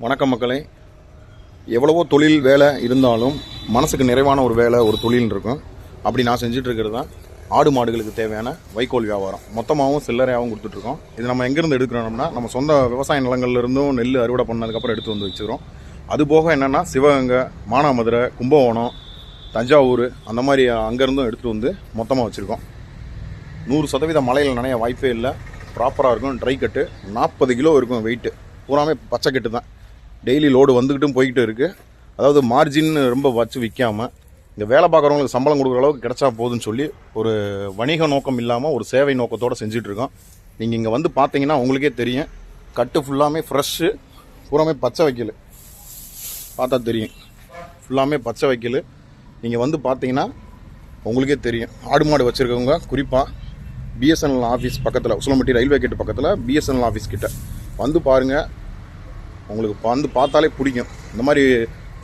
வணக்கம் மக்களே. எவ்வளவோ தொழில் வேலை இருந்தாலும் மனசுக்கு நிறைவான ஒரு வேலை ஒரு தொழில் இருக்கும். அப்படி நான் செஞ்சிட்ருக்கிறது தான். ஆடு மாடுகளுக்கு தேவையான வைக்கோல் வியாபாரம். மொத்தமாகவும் சில்லறையாகவும் கொடுத்துட்ருக்கோம். இது நம்ம எங்கேருந்து எடுக்கிறோம்னா நம்ம சொந்த விவசாய நிலங்கள்லேருந்தும் நெல் அறுவடை பண்ணதுக்கப்புறம் எடுத்து வந்து வச்சுக்கிறோம் அது போக என்னென்னா சிவகங்கை மானாமதுரை கும்பகோணம் தஞ்சாவூர் அந்த மாதிரி அங்கேருந்தும் எடுத்துகிட்டு வந்து மொத்தமாக வச்சுருக்கோம். நூறு சதவீத மழையில் நனைய வாய்ப்பே இல்லை. ப்ராப்பராக இருக்கும். ட்ரை கட்டு நாற்பது கிலோ இருக்கும் வெயிட்டு பூராமே பச்சைக்கட்டு தான். டெய்லி லோடு வந்துக்கிட்டும் போய்கிட்டு இருக்குது அதாவது மார்ஜின் ரொம்ப வச்சு விற்காமல் இந்த வேலை பார்க்குறவங்களுக்கு சம்பளம் கொடுக்குற அளவுக்கு கிடைச்சா போதுன்னு சொல்லி ஒரு வணிக நோக்கம் இல்லாமல் ஒரு சேவை நோக்கத்தோடு செஞ்சிட்ருக்கோம் நீங்கள் இங்கே வந்து பார்த்தீங்கன்னா உங்களுக்கே தெரியும். கட்டு ஃபுல்லாமே ஃப்ரெஷ்ஷு பூராமே பச்சை வைக்கல். பார்த்தா தெரியும். ஃபுல்லாமே பச்சை வைக்கல். நீங்கள் வந்து பார்த்தீங்கன்னா உங்களுக்கே தெரியும். ஆடு மாடு வச்சுருக்கவங்க குறிப்பாக பிஎஸ்என்எல் ஆஃபீஸ் பக்கத்தில் உசிலம்பட்டி ரயில்வே கேட்டு பக்கத்தில் பிஎஸ்என்எல் ஆஃபீஸ் கிட்ட. வந்து பாருங்கள் அவங்களுக்கு வந்து பார்த்தாலே பிடிக்கும். இந்த மாதிரி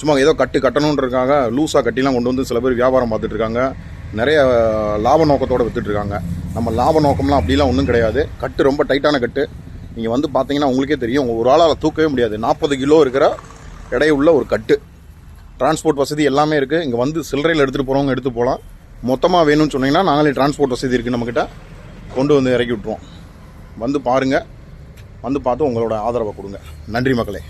சும்மா ஏதோ கட்டு கட்டணுன்றதுக்காக லூஸாக கட்டிலாம் கொண்டு வந்து சில பேர் வியாபாரம் பார்த்துட்டு இருக்காங்க. நிறைய லாப நோக்கத்தோடு விற்றுட்ருக்காங்க நம்ம லாப நோக்கம்லாம் அப்படிலாம் ஒன்றும் கிடையாது. கட்டு ரொம்ப டைட்டான கட்டு. நீங்கள் வந்து பார்த்தீங்கன்னா உங்களுக்கே தெரியும். ஒரு ஆளால் தூக்கவே முடியாது. நாற்பது கிலோ இருக்கிற எடையுள்ள ஒரு கட்டு. டிரான்ஸ்போர்ட் வசதி எல்லாமே இருக்குது இங்கே வந்து சில்லறையில் எடுத்துகிட்டு போகிறவங்க எடுத்து போகலாம் மொத்தமாக வேணும்னு சொன்னீங்கன்னா நாங்களே டிரான்ஸ்போர்ட் வசதி இருக்குது நம்மக்கிட்ட கொண்டு வந்து இறக்கி விட்ருவோம் வந்து பாருங்கள் வந்து பார்த்து உங்களோட ஆதரவை கொடுங்க. நன்றி மக்களே.